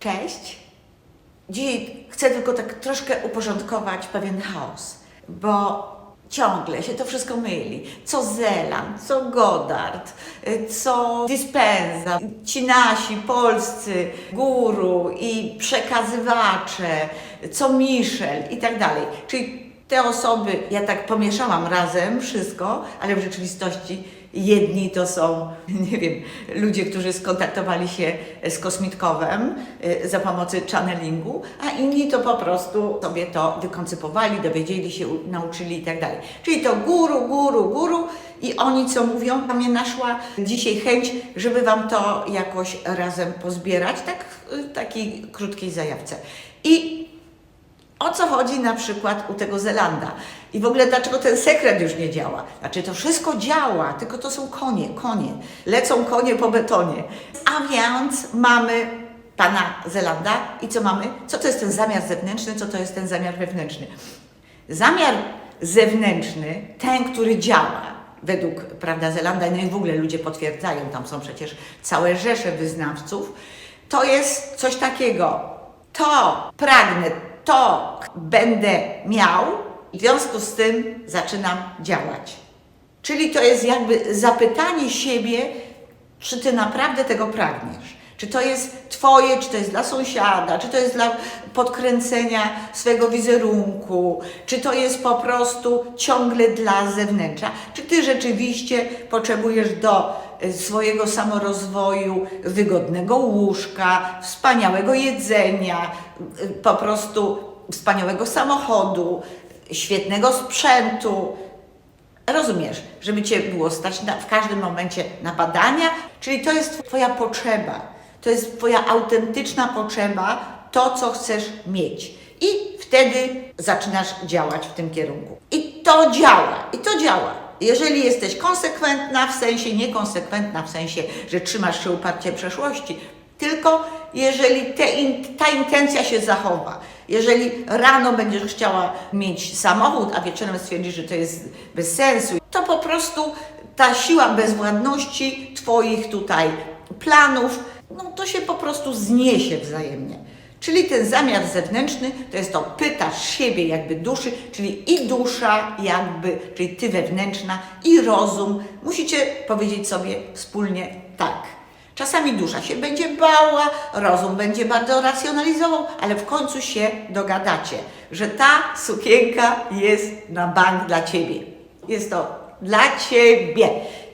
Cześć. Dzisiaj chcę tylko tak troszkę uporządkować pewien chaos, bo ciągle się to wszystko myli. Co Zeland, co Godard, y, co Dispenza, ci nasi polscy guru i przekazywacze, co Michel i tak dalej. Czyli te osoby, ja tak pomieszałam razem wszystko, ale w rzeczywistości jedni to są, nie wiem, ludzie, którzy skontaktowali się z kosmitkowem y, za pomocą channelingu, a inni to po prostu sobie to wykoncypowali, dowiedzieli się, nauczyli i tak dalej. Czyli to guru, guru, guru i oni co mówią, a mnie naszła dzisiaj chęć, żeby Wam to jakoś razem pozbierać, tak w takiej krótkiej zajawce. I o co chodzi na przykład u tego Zelanda? I w ogóle dlaczego ten sekret już nie działa? Znaczy to wszystko działa, tylko to są konie, konie. Lecą konie po betonie. A więc mamy pana Zelanda i co mamy? Co to jest ten zamiar zewnętrzny, co to jest ten zamiar wewnętrzny? Zamiar zewnętrzny, ten, który działa, według prawda, Zelanda, no i w ogóle ludzie potwierdzają, tam są przecież całe rzesze wyznawców, to jest coś takiego, to pragnę, to będę miał, w związku z tym zaczynam działać. Czyli to jest jakby zapytanie siebie, czy ty naprawdę tego pragniesz. Czy to jest Twoje, czy to jest dla sąsiada, czy to jest dla podkręcenia swego wizerunku, czy to jest po prostu ciągle dla zewnętrza, czy Ty rzeczywiście potrzebujesz do y, swojego samorozwoju wygodnego łóżka, wspaniałego jedzenia, y, po prostu wspaniałego samochodu, świetnego sprzętu, Rozumiesz, żeby Cię było stać na, w każdym momencie na badania, czyli to jest Twoja potrzeba, to jest Twoja autentyczna potrzeba, to co chcesz mieć. I wtedy zaczynasz działać w tym kierunku. I to działa, i to działa. Jeżeli jesteś konsekwentna w sensie, niekonsekwentna w sensie, że trzymasz się uparcie przeszłości, tylko jeżeli te ta intencja się zachowa, jeżeli rano będziesz chciała mieć samochód, a wieczorem stwierdzisz, że to jest bez sensu, to po prostu ta siła bezwładności Twoich tutaj planów, no to się po prostu zniesie wzajemnie. Czyli ten zamiar zewnętrzny to jest to, pytasz siebie jakby duszy, czyli i dusza jakby, czyli ty wewnętrzna i rozum. Musicie powiedzieć sobie wspólnie tak. Czasami dusza się będzie bała, rozum będzie bardzo racjonalizował, ale w końcu się dogadacie, że ta sukienka jest na bank dla ciebie. Jest to dla ciebie.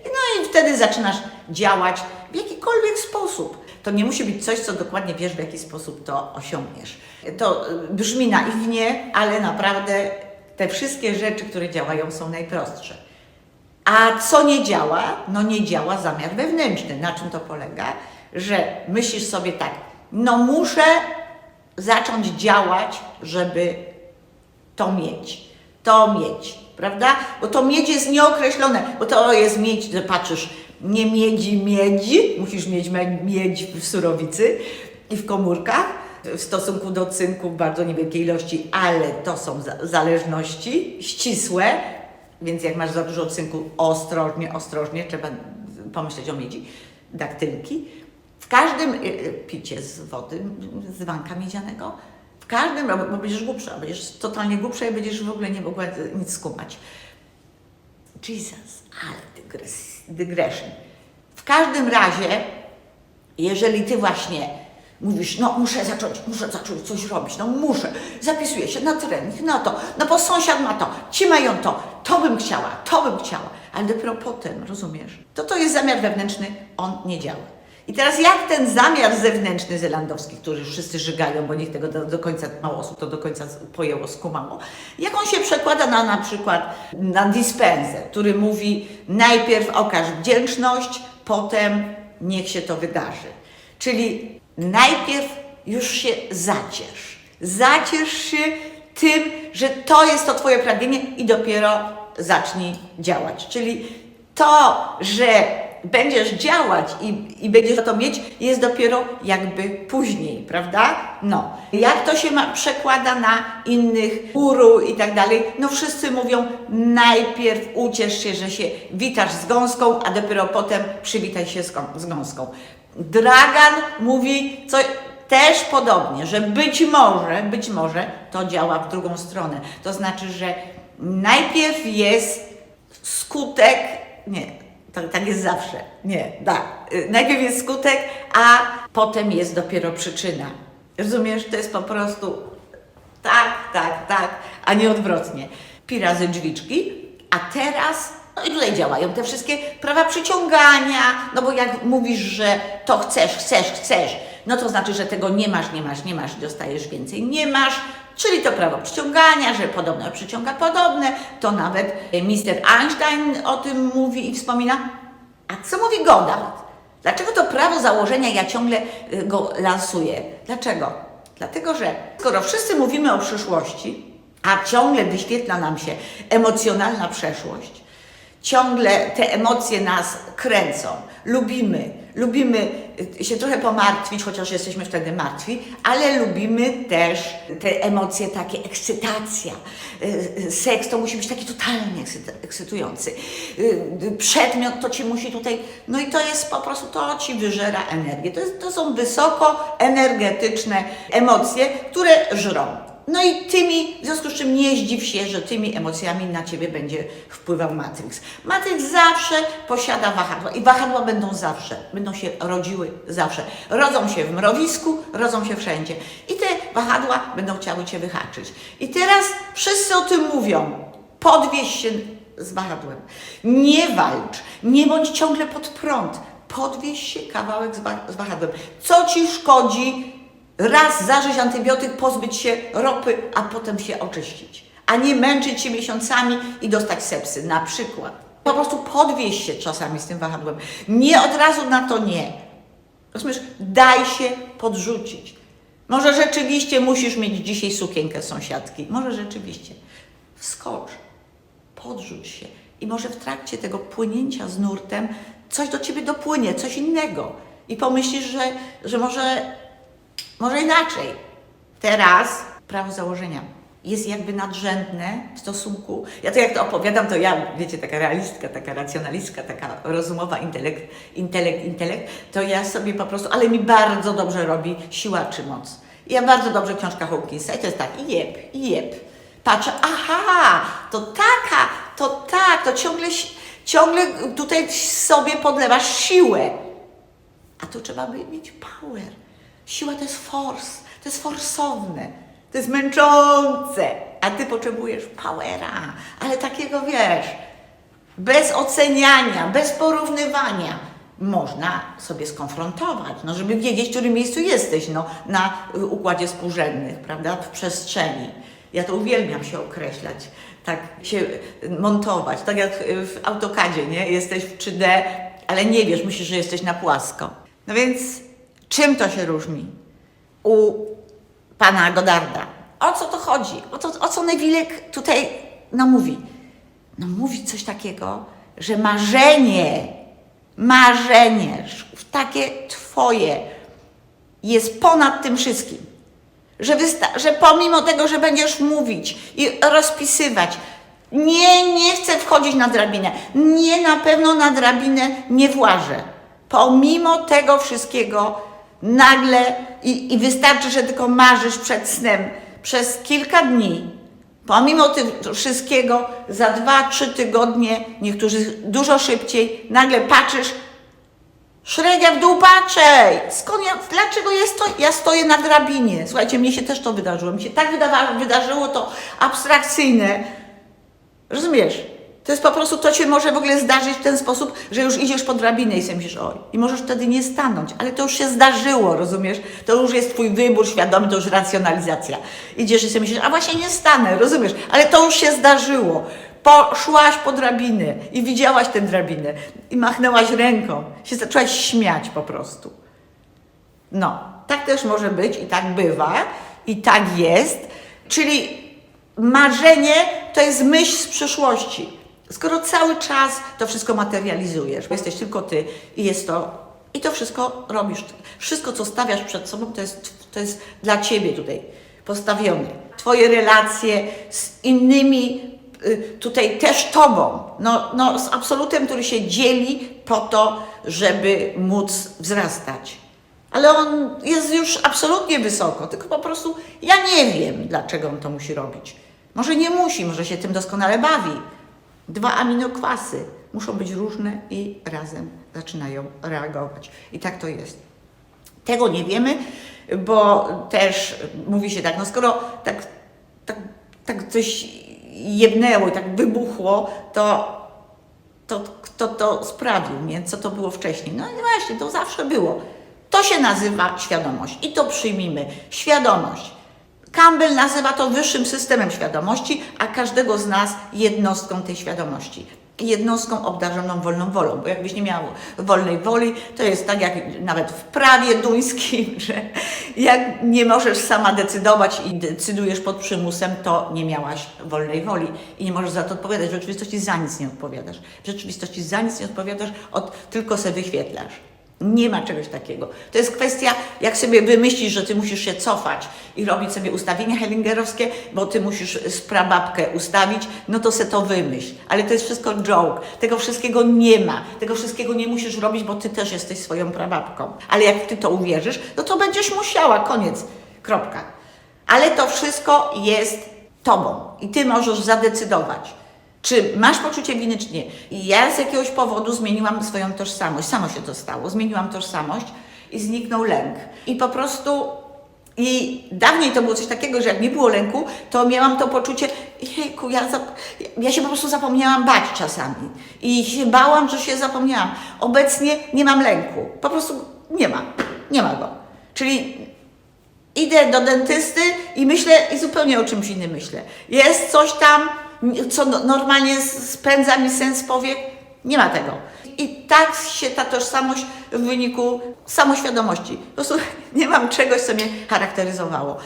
No i wtedy zaczynasz działać w jakikolwiek sposób. To nie musi być coś, co dokładnie wiesz, w jaki sposób to osiągniesz. To y, brzmi naiwnie, ale naprawdę te wszystkie rzeczy, które działają, są najprostsze. A co nie działa? No nie działa zamiar wewnętrzny. Na czym to polega? Że myślisz sobie tak, no muszę zacząć działać, żeby to mieć, to mieć, prawda? Bo to miedź jest nieokreślone, bo to jest miedź, że patrzysz, nie miedzi, miedzi, musisz mieć miedź w surowicy i w komórkach, w stosunku do cynku w bardzo niewielkiej ilości, ale to są za- zależności ścisłe, więc jak masz za dużo cynku, ostrożnie, ostrożnie, trzeba pomyśleć o miedzi, daktylki. W każdym y, y, picie z wody, z dzbanka miedzianego, w każdym, bo będziesz głupsza, będziesz totalnie głupsza i będziesz w ogóle nie mogła nic skumać. Jesus, ale dygres, digression. W każdym razie, jeżeli ty właśnie mówisz, no muszę zacząć, muszę zacząć coś robić, no muszę, zapisuję się na trening, na to, no bo sąsiad ma to, ci mają to, to bym chciała, to bym chciała, ale dopiero potem, rozumiesz, to to jest zamiar wewnętrzny, on nie działa. I teraz jak ten zamiar zewnętrzny zelandowski, który wszyscy żygają, bo nikt tego do, do końca, mało osób to do końca pojęło, skumało, jak on się przekłada na na przykład na dispensę, który mówi najpierw okaż wdzięczność, potem niech się to wydarzy. Czyli najpierw już się zaciesz. Zaciesz się tym, że to jest to Twoje pragnienie i dopiero zacznij działać. Czyli to, że będziesz działać i, i będziesz to mieć, jest dopiero jakby później, prawda? No. Jak to się ma, przekłada na innych guru i tak dalej? No wszyscy mówią, najpierw uciesz się, że się witasz z gąską, a dopiero potem przywitaj się z, z gąską. Dragan mówi, co, też podobnie, że być może, być może to działa w drugą stronę. To znaczy, że najpierw jest skutek, nie, tak, tak jest zawsze, nie, tak. Najpierw jest skutek, a potem jest dopiero przyczyna. Rozumiesz? To jest po prostu tak, tak, tak, a nie odwrotnie. Pi razy drzwiczki, a teraz, no i tutaj działają te wszystkie prawa przyciągania, no bo jak mówisz, że to chcesz, chcesz, chcesz, no to znaczy, że tego nie masz, nie masz, nie masz, dostajesz więcej, nie masz, czyli to prawo przyciągania, że podobne przyciąga podobne, to nawet Mr. Einstein o tym mówi i wspomina. A co mówi Goddard? Dlaczego to prawo założenia ja ciągle y, go lansuję? Dlaczego? Dlatego, że skoro wszyscy mówimy o przyszłości, a ciągle wyświetla nam się emocjonalna przeszłość, ciągle te emocje nas kręcą, lubimy, lubimy y, się trochę pomartwić, chociaż jesteśmy wtedy martwi, ale lubimy też te emocje takie, ekscytacja. Y, y, Seks to musi być taki totalnie ekscyt- ekscytujący. Przedmiot to ci musi tutaj, no i to jest po prostu, to ci wyżera energię. To, jest, to są wysoko energetyczne emocje, które żrą. No i tymi, w związku z czym nie zdziw się, że tymi emocjami na ciebie będzie wpływał Matrix. Matrix zawsze posiada wahadła i wahadła będą zawsze, będą się rodziły zawsze. Rodzą się w mrowisku, rodzą się wszędzie. I te wahadła będą chciały cię wyhaczyć. I teraz wszyscy o tym mówią. Podwieź się z wahadłem. Nie walcz, nie bądź ciągle pod prąd. Podwieź się kawałek z, wa- z wahadłem. Co ci szkodzi raz zażyć antybiotyk, pozbyć się ropy, a potem się oczyścić. A nie męczyć się miesiącami i dostać sepsy, na przykład. Po prostu podwieź się czasami z tym wahadłem. Nie od razu na to nie. Rozumiesz? Daj się podrzucić. Może rzeczywiście musisz mieć dzisiaj sukienkę sąsiadki. Może rzeczywiście. Wskocz, podrzuć się. I może w trakcie tego płynięcia z nurtem coś do ciebie dopłynie, coś innego. I pomyślisz, że, że może może inaczej. Teraz prawo założenia jest jakby nadrzędne w stosunku. Ja to jak to opowiadam, to ja, wiecie, taka realistka, taka racjonalistka, taka rozumowa, intelekt, intelekt, intelekt, to ja sobie po prostu, ale mi bardzo dobrze robi siła czy moc. Ja bardzo dobrze książka Hawkinsa i to jest tak, jeb, jeb. Patrzę, aha, to taka, to tak, to ciągle, ciągle tutaj sobie podlewasz siłę. A tu trzeba by mieć power. Siła to jest force, to jest forsowne, to jest męczące, a ty potrzebujesz powera, ale takiego wiesz, bez oceniania, bez porównywania. Można sobie skonfrontować, no, żeby wiedzieć, w którym miejscu jesteś no, na y, układzie współrzędnych, prawda, w przestrzeni. Ja to uwielbiam się określać, tak się y, montować, tak jak y, w AutoCADzie, nie? Jesteś w 3D, ale nie wiesz, myślisz, że jesteś na płasko. No więc czym to się różni u pana Godarda? O co to chodzi? O, to, o co Newilek tutaj no, mówi? No mówi coś takiego, że marzenie, marzenie, takie twoje jest ponad tym wszystkim. Że, że pomimo tego, że będziesz mówić i rozpisywać, nie, nie chcę wchodzić na drabinę. Nie, na pewno na drabinę nie włażę. Pomimo tego wszystkiego, nagle i, i wystarczy, że tylko marzysz przed snem przez kilka dni. Pomimo tego wszystkiego, za dwa, trzy tygodnie, niektórzy dużo szybciej, nagle patrzysz, Średzia w dół patrzej! Skąd ja, dlaczego jest to? Ja stoję na drabinie. Słuchajcie, mnie się też to wydarzyło. Mi się tak wydawało, wydarzyło to abstrakcyjne. Rozumiesz? To jest po prostu, to się może w ogóle zdarzyć w ten sposób, że już idziesz po drabinę i sobie myślisz, oj, i możesz wtedy nie stanąć, ale to już się zdarzyło, rozumiesz? To już jest twój wybór świadomy, to już racjonalizacja. Idziesz i sobie myślisz, a właśnie nie stanę, rozumiesz? Ale to już się zdarzyło. Poszłaś po drabinę i widziałaś tę drabinę i machnęłaś ręką, się zaczęłaś śmiać po prostu. No, tak też może być i tak bywa, i tak jest. Czyli marzenie to jest myśl z przyszłości. Skoro cały czas to wszystko materializujesz, bo jesteś tylko ty i jest to, i to wszystko robisz. Wszystko, co stawiasz przed sobą, to jest, to jest dla ciebie tutaj postawione. Twoje relacje z innymi, y, tutaj też tobą, no, no, z absolutem, który się dzieli po to, żeby móc wzrastać. Ale on jest już absolutnie wysoko, tylko po prostu ja nie wiem, dlaczego on to musi robić. Może nie musi, może się tym doskonale bawi. Dwa aminokwasy muszą być różne i razem zaczynają reagować. I tak to jest. Tego nie wiemy, bo też mówi się tak, no skoro tak, tak, tak coś jebnęło i tak wybuchło, to, to kto to sprawił, nie? Co to było wcześniej? No i właśnie, to zawsze było. To się nazywa świadomość i to przyjmijmy. Świadomość. Campbell nazywa to wyższym systemem świadomości, a każdego z nas jednostką tej świadomości. Jednostką obdarzoną wolną wolą, bo jakbyś nie miał wolnej woli, to jest tak jak nawet w prawie duńskim, że jak nie możesz sama decydować i decydujesz pod przymusem, to nie miałaś wolnej woli i nie możesz za to odpowiadać. W rzeczywistości za nic nie odpowiadasz. W rzeczywistości za nic nie odpowiadasz, od, tylko se wyświetlasz. Nie ma czegoś takiego. To jest kwestia, jak sobie wymyślisz, że ty musisz się cofać i robić sobie ustawienia hellingerowskie, bo ty musisz sprababkę ustawić, no to se to wymyśl. Ale to jest wszystko joke. Tego wszystkiego nie ma. Tego wszystkiego nie musisz robić, bo ty też jesteś swoją prababką. Ale jak ty to uwierzysz, no to będziesz musiała. Koniec. Kropka. Ale to wszystko jest tobą i ty możesz zadecydować. Czy masz poczucie winy, czy nie? Ja z jakiegoś powodu zmieniłam swoją tożsamość. Samo się to stało. Zmieniłam tożsamość i zniknął lęk. I po prostu. I dawniej to było coś takiego, że jak nie było lęku, to miałam to poczucie, jejku, ja, ja się po prostu zapomniałam bać czasami. I się bałam, że się zapomniałam. Obecnie nie mam lęku. Po prostu nie ma. Nie ma go. Czyli idę do dentysty i myślę i zupełnie o czymś innym myślę. Jest coś tam, co no- normalnie spędza mi sens powiek, nie ma tego. I tak się ta tożsamość w wyniku samoświadomości. Po prostu nie mam czegoś, co mnie charakteryzowało.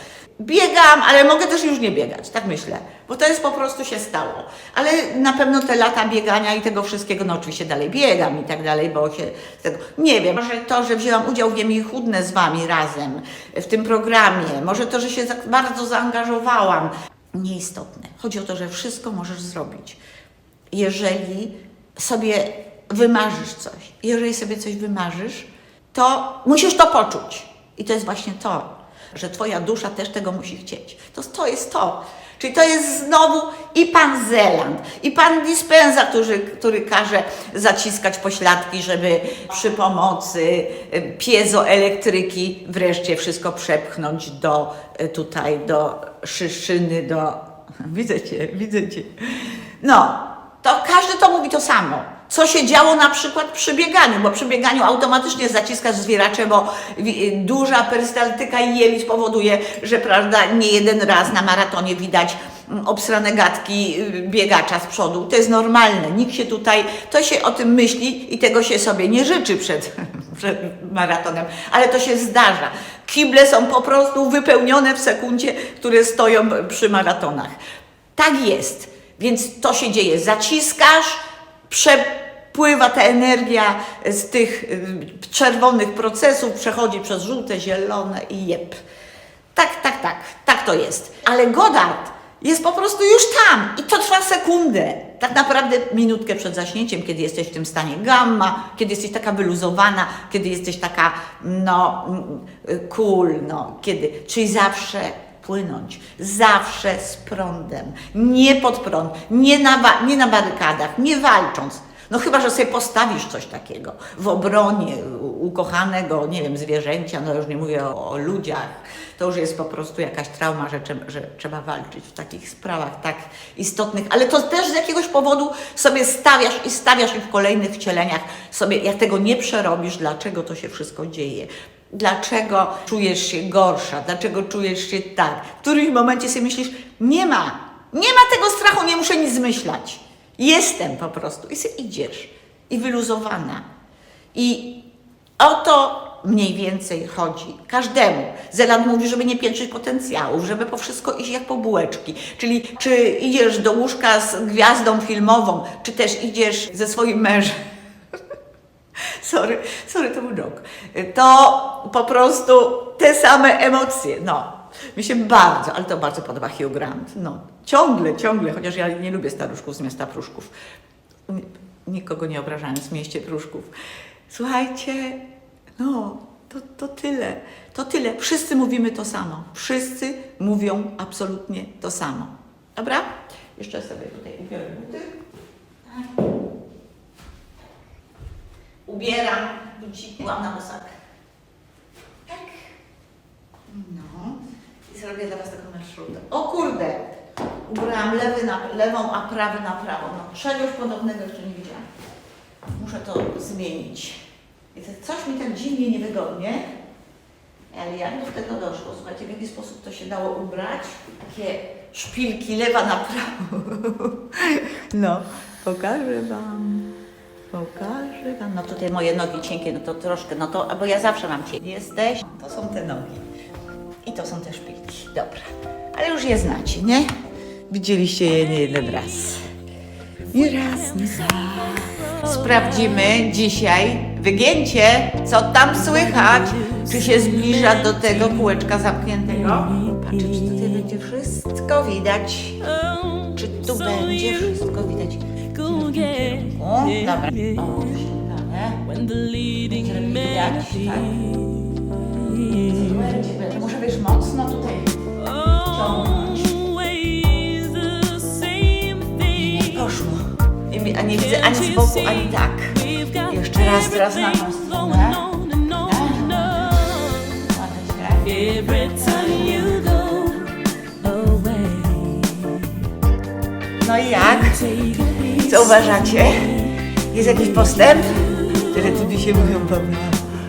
Biegam, ale mogę też już nie biegać, tak myślę, bo to jest po prostu się stało. Ale na pewno te lata biegania i tego wszystkiego, no oczywiście dalej biegam i tak dalej, bo się tego, nie wiem, może to, że wzięłam udział w Wiem i Chudne z Wami razem w tym programie, może to, że się bardzo zaangażowałam, nieistotne. Chodzi o to, że wszystko możesz zrobić, jeżeli sobie wymarzysz coś. Jeżeli sobie coś wymarzysz, to musisz to poczuć. I to jest właśnie to, że Twoja dusza też tego musi chcieć. To, to jest to. Czyli to jest znowu i pan Zeland, i pan Dispenza, który, który każe zaciskać pośladki, żeby przy pomocy y, piezoelektryki wreszcie wszystko przepchnąć do y, tutaj, do szyszyny, do... Widzę Cię, widzę Cię. No, to każdy to mówi to samo. Co się działo na przykład przy bieganiu, bo przy bieganiu automatycznie zaciskasz zwieracze, bo duża perystaltyka i jelit powoduje, że prawda, nie jeden raz na maratonie widać mm, obsrane gadki y, biegacza z przodu. To jest normalne. Nikt się tutaj, to się o tym myśli i tego się sobie nie życzy przed, przed maratonem, ale to się zdarza. Kible są po prostu wypełnione w sekundzie, które stoją przy maratonach. Tak jest. Więc to się dzieje. Zaciskasz, przepływa ta energia z tych y, czerwonych procesów, przechodzi przez żółte, zielone i jeb. Tak, tak, tak, tak to jest. Ale Godard jest po prostu już tam i to trwa sekundę. Tak naprawdę minutkę przed zaśnięciem, kiedy jesteś w tym stanie gamma, kiedy jesteś taka wyluzowana, kiedy jesteś taka, no, mm, y, cool, no, kiedy, czyli zawsze płynąć, zawsze z prądem, nie pod prąd, nie na, nie na barykadach, nie walcząc. No chyba, że sobie postawisz coś takiego. W obronie ukochanego, nie wiem, zwierzęcia, no już nie mówię o, o ludziach, to już jest po prostu jakaś trauma, że, że trzeba walczyć w takich sprawach tak istotnych, ale to też z jakiegoś powodu sobie stawiasz i stawiasz i w kolejnych wcieleniach. Sobie, jak tego nie przerobisz, dlaczego to się wszystko dzieje. Dlaczego czujesz się gorsza? Dlaczego czujesz się tak? W którymś momencie sobie myślisz, nie ma, nie ma tego strachu, nie muszę nic zmyślać. Jestem po prostu. I sobie idziesz. I wyluzowana. I o to mniej więcej chodzi. Każdemu. Zeland mówi, żeby nie piętrzyć potencjałów, żeby po wszystko iść jak po bułeczki. Czyli czy idziesz do łóżka z gwiazdą filmową, czy też idziesz ze swoim mężem. Sorry, sorry, to był joke. To po prostu te same emocje. No, mi się bardzo, ale to bardzo podoba Hugh Grant. No, ciągle, ciągle, chociaż ja nie lubię staruszków z miasta Pruszków. Nikogo nie obrażając w mieście Pruszków. Słuchajcie, no, to, to tyle. To tyle. Wszyscy mówimy to samo. Wszyscy mówią absolutnie to samo. Dobra? Jeszcze sobie tutaj ubiorę buty. Ubieram bucikłam na bosak. Tak. No. I zrobię dla Was taką marszrutę. O kurde! Ubrałam lewy na, lewą, a prawy na prawą. No, czegoś podobnego jeszcze nie widziałam. Muszę to zmienić. I to coś mi tak dziwnie niewygodnie. Ale jak do tego doszło? Słuchajcie, w jaki sposób to się dało ubrać? Takie szpilki lewa na prawo. No, pokażę Wam. Pokażę Wam. No tutaj moje nogi cienkie, no to troszkę, no to, bo ja zawsze mam cienkie. Jesteś? To są te nogi. I to są te szpilki. Dobra. Ale już je znacie, nie? Widzieliście je nie jeden raz. Nie raz, nie dwa. Sprawdzimy dzisiaj wygięcie, co tam słychać. Czy się zbliża do tego kółeczka zamkniętego? Patrzę, czy tutaj będzie wszystko widać. Czy tu będzie wszystko? O, dobra. O, przekonane. Będzie lepiej widać, tak? Słuchajcie, to muszę wiesz mocno tutaj ciągnąć. Nie poszło. I mi- A nie widzę ani z boku, ani tak. Jeszcze raz, teraz na tą stronę. Ładnie się. Every time you go away, No i jak? Co uważacie? Jest jakiś postęp? Tyle tu dzisiaj mówią Pawła.